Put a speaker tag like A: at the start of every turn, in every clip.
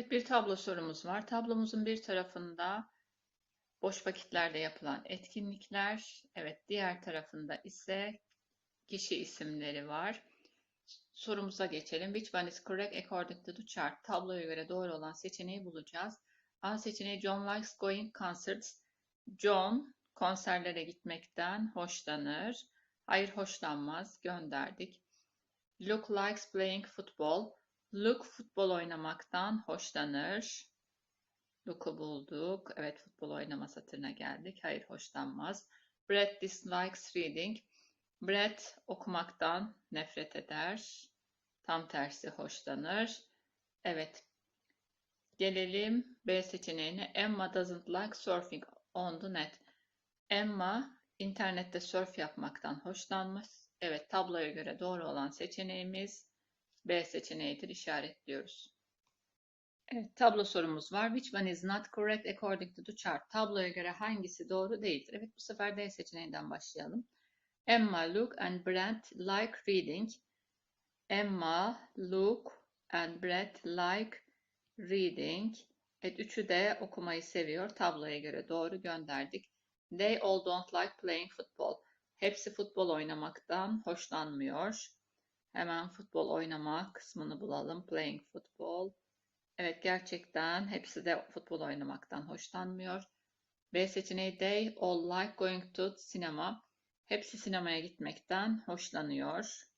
A: Evet, bir tablo sorumuz var. Tablomuzun bir tarafında boş vakitlerde yapılan etkinlikler, evet diğer tarafında ise kişi isimleri var. Sorumuza geçelim. Which one is correct according to the chart? Tabloya göre doğru olan seçeneği bulacağız. A seçeneği John likes going concerts. John konserlere gitmekten hoşlanır. Hayır hoşlanmaz. Gönderdik. Luke likes playing football. Luke futbol oynamaktan hoşlanır. Luke'u bulduk. Evet futbol oynama satırına geldik. Hayır hoşlanmaz. Brett dislikes reading. Brett okumaktan nefret eder. Tam tersi hoşlanır. Evet. Gelelim B seçeneğine. Emma doesn't like surfing on the net. Emma internette surf yapmaktan hoşlanmış. Evet tabloya göre doğru olan seçeneğimiz B seçeneğidir işaretliyoruz. Evet, tablo sorumuz var. Which one is not correct according to the chart? Tabloya göre hangisi doğru değildir? Evet, bu sefer D seçeneğinden başlayalım. Emma, Luke and Brent like reading. Emma, Luke and Brett like reading. Evet, üçü de okumayı seviyor. Tabloya göre doğru gönderdik. They all don't like playing football. Hepsi futbol oynamaktan hoşlanmıyor. Hemen futbol oynama kısmını bulalım. Playing football. Evet gerçekten hepsi de futbol oynamaktan hoşlanmıyor. B seçeneği they all like going to cinema. Hepsi sinemaya gitmekten hoşlanıyor.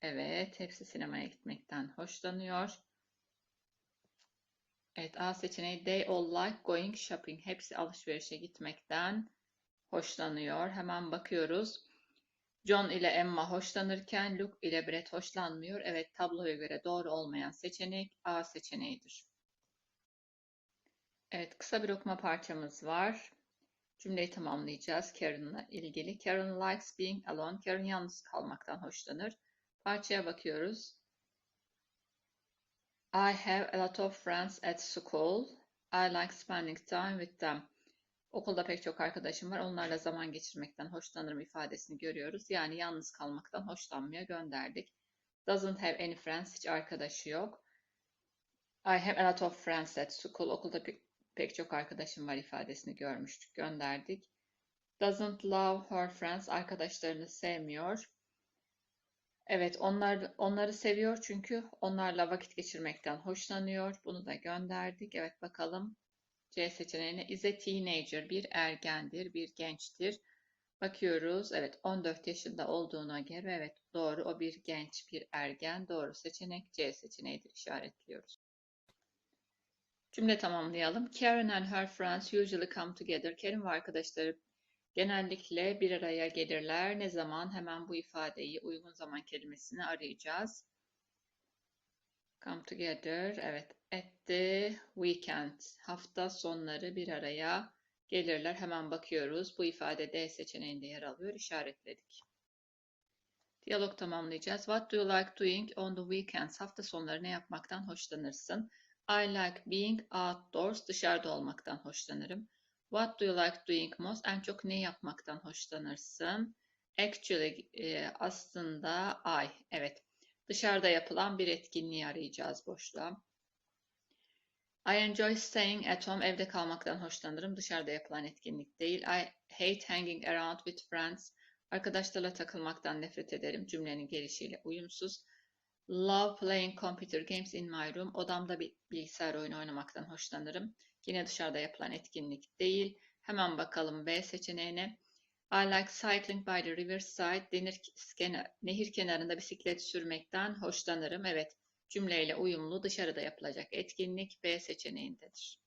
A: Evet, hepsi sinemaya gitmekten hoşlanıyor. Evet, A seçeneği they all like going shopping. Hepsi alışverişe gitmekten hoşlanıyor. Hemen bakıyoruz. John ile Emma hoşlanırken Luke ile Brett hoşlanmıyor. Evet tabloya göre doğru olmayan seçenek A seçeneğidir. Evet kısa bir okuma parçamız var. Cümleyi tamamlayacağız Karen'la ilgili. Karen likes being alone. Karen yalnız kalmaktan hoşlanır. Parçaya bakıyoruz. I have a lot of friends at school. I like spending time with them. Okulda pek çok arkadaşım var. Onlarla zaman geçirmekten hoşlanırım ifadesini görüyoruz. Yani yalnız kalmaktan hoşlanmıyor gönderdik. Doesn't have any friends. Hiç arkadaşı yok. I have a lot of friends at school. Okulda pek, pek çok arkadaşım var ifadesini görmüştük. Gönderdik. Doesn't love her friends. Arkadaşlarını sevmiyor. Evet, onlar onları seviyor çünkü onlarla vakit geçirmekten hoşlanıyor. Bunu da gönderdik. Evet bakalım C seçeneğine is a teenager bir ergendir, bir gençtir. Bakıyoruz. Evet 14 yaşında olduğuna göre evet doğru o bir genç, bir ergen. Doğru seçenek C seçeneğidir işaretliyoruz. Cümle tamamlayalım. Karen and her friends usually come together. Karen ve arkadaşları genellikle bir araya gelirler. Ne zaman? Hemen bu ifadeyi uygun zaman kelimesini arayacağız. Come together. Evet. At the weekend. Hafta sonları bir araya gelirler. Hemen bakıyoruz. Bu ifade D seçeneğinde yer alıyor. İşaretledik. Diyalog tamamlayacağız. What do you like doing on the weekends? Hafta sonları ne yapmaktan hoşlanırsın? I like being outdoors. Dışarıda olmaktan hoşlanırım. What do you like doing most? En çok ne yapmaktan hoşlanırsın? Actually e, aslında I. Evet. Dışarıda yapılan bir etkinliği arayacağız boşluğa. I enjoy staying at home. Evde kalmaktan hoşlanırım. Dışarıda yapılan etkinlik değil. I hate hanging around with friends. Arkadaşlarla takılmaktan nefret ederim. Cümlenin gelişiyle uyumsuz. Love playing computer games in my room. Odamda bir bilgisayar oyunu oynamaktan hoşlanırım. Yine dışarıda yapılan etkinlik değil. Hemen bakalım B seçeneğine. I like cycling by the riverside. Denir, nehir kenarında bisiklet sürmekten hoşlanırım. Evet, cümleyle uyumlu dışarıda yapılacak etkinlik B seçeneğindedir.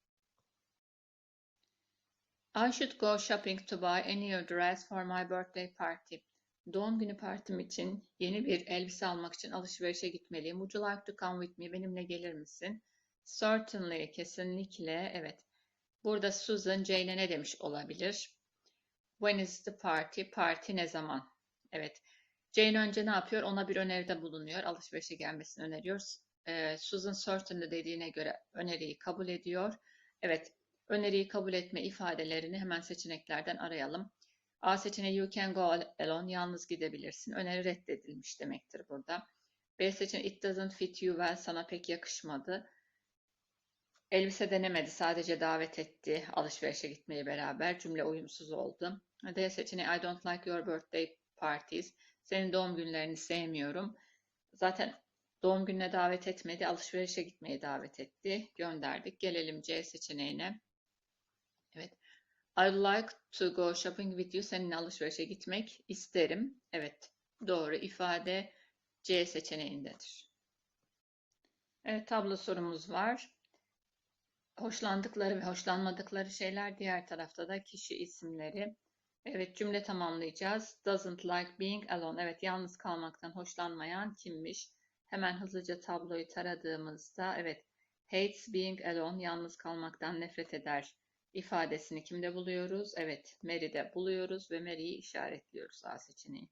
A: I should go shopping to buy a new dress for my birthday party. Doğum günü partim için yeni bir elbise almak için alışverişe gitmeliyim. Would you like to come with me? Benimle gelir misin? Certainly, kesinlikle, evet. Burada Susan Jane'e ne demiş olabilir? When is the party? Parti ne zaman? Evet. Jane önce ne yapıyor? Ona bir öneride bulunuyor. Alışverişe gelmesini öneriyor. Ee, Susan certainly dediğine göre öneriyi kabul ediyor. Evet. Öneriyi kabul etme ifadelerini hemen seçeneklerden arayalım. A seçeneği you can go alone. Yalnız gidebilirsin. Öneri reddedilmiş demektir burada. B seçeneği it doesn't fit you well. Sana pek yakışmadı. Elbise denemedi, sadece davet etti alışverişe gitmeyi beraber. Cümle uyumsuz oldu. D seçeneği I don't like your birthday parties. Senin doğum günlerini sevmiyorum. Zaten doğum gününe davet etmedi, alışverişe gitmeyi davet etti. Gönderdik. Gelelim C seçeneğine. Evet. I'd like to go shopping with you. Seninle alışverişe gitmek isterim. Evet. Doğru ifade C seçeneğindedir. Evet tablo sorumuz var. Hoşlandıkları ve hoşlanmadıkları şeyler diğer tarafta da kişi isimleri. Evet cümle tamamlayacağız. Doesn't like being alone. Evet yalnız kalmaktan hoşlanmayan kimmiş? Hemen hızlıca tabloyu taradığımızda evet hates being alone yalnız kalmaktan nefret eder ifadesini kimde buluyoruz? Evet Mary'de buluyoruz ve Mary'yi işaretliyoruz A seçeneği.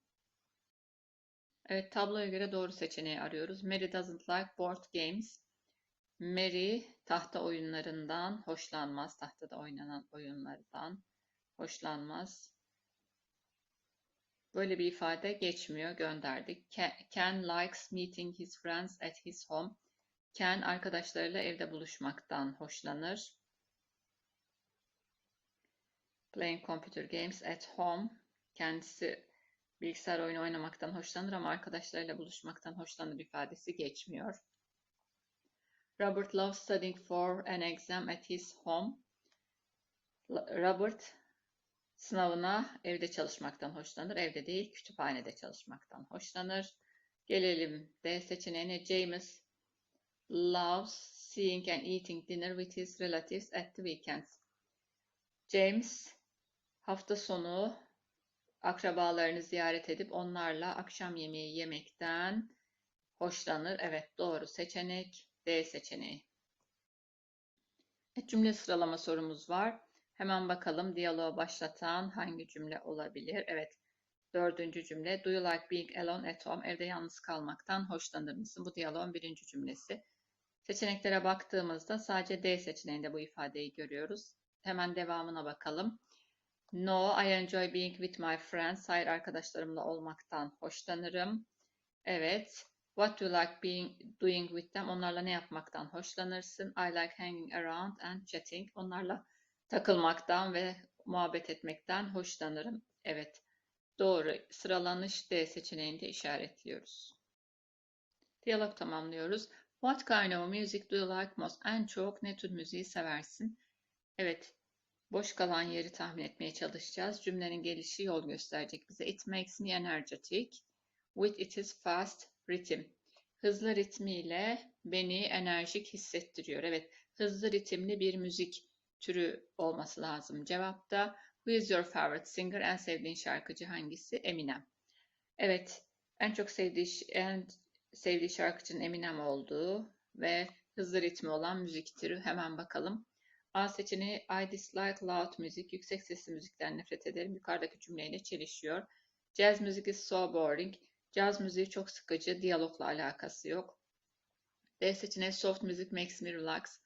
A: Evet tabloya göre doğru seçeneği arıyoruz. Mary doesn't like board games. Mary tahta oyunlarından hoşlanmaz. Tahtada oynanan oyunlardan hoşlanmaz. Böyle bir ifade geçmiyor. Gönderdik. Ken likes meeting his friends at his home. Ken arkadaşlarıyla evde buluşmaktan hoşlanır. Playing computer games at home. Kendisi bilgisayar oyunu oynamaktan hoşlanır ama arkadaşlarıyla buluşmaktan hoşlanır ifadesi geçmiyor. Robert loves studying for an exam at his home. Robert sınavına evde çalışmaktan hoşlanır. Evde değil, kütüphanede çalışmaktan hoşlanır. Gelelim D seçeneğine. James loves seeing and eating dinner with his relatives at the weekends. James hafta sonu akrabalarını ziyaret edip onlarla akşam yemeği yemekten hoşlanır. Evet doğru seçenek D seçeneği. Cümle sıralama sorumuz var. Hemen bakalım diyaloğu başlatan hangi cümle olabilir? Evet dördüncü cümle. Do you like being alone at home? Evde yalnız kalmaktan hoşlanır mısın? Bu diyaloğun birinci cümlesi. Seçeneklere baktığımızda sadece D seçeneğinde bu ifadeyi görüyoruz. Hemen devamına bakalım. No, I enjoy being with my friends. Hayır, arkadaşlarımla olmaktan hoşlanırım. Evet. What do you like being doing with them? Onlarla ne yapmaktan hoşlanırsın? I like hanging around and chatting. Onlarla takılmaktan ve muhabbet etmekten hoşlanırım. Evet. Doğru. Sıralanış D seçeneğinde işaretliyoruz. Diyalog tamamlıyoruz. What kind of music do you like most? En çok ne tür müziği seversin? Evet. Boş kalan yeri tahmin etmeye çalışacağız. Cümlenin gelişi yol gösterecek bize. It makes me energetic. With it is fast rhythm. Hızlı ritmiyle beni enerjik hissettiriyor. Evet, hızlı ritimli bir müzik türü olması lazım. Cevapta Who is your favorite singer? En sevdiğin şarkıcı hangisi? Eminem. Evet, en çok sevdiği en sevdiği şarkıcının Eminem olduğu ve hızlı ritmi olan müzik türü. Hemen bakalım. A seçeneği I dislike loud müzik. Yüksek sesli müzikten nefret ederim. Yukarıdaki cümleyle çelişiyor. Jazz music is so boring. Caz müziği çok sıkıcı. Diyalogla alakası yok. D seçeneği soft music makes me relax.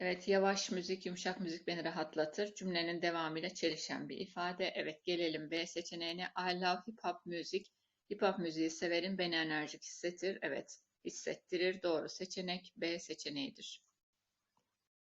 A: Evet, yavaş müzik, yumuşak müzik beni rahatlatır. Cümlenin devamıyla çelişen bir ifade. Evet, gelelim B seçeneğine. I love hip hop music. Hip hop müziği severim, beni enerjik hissettir. Evet, hissettirir. Doğru seçenek B seçeneğidir.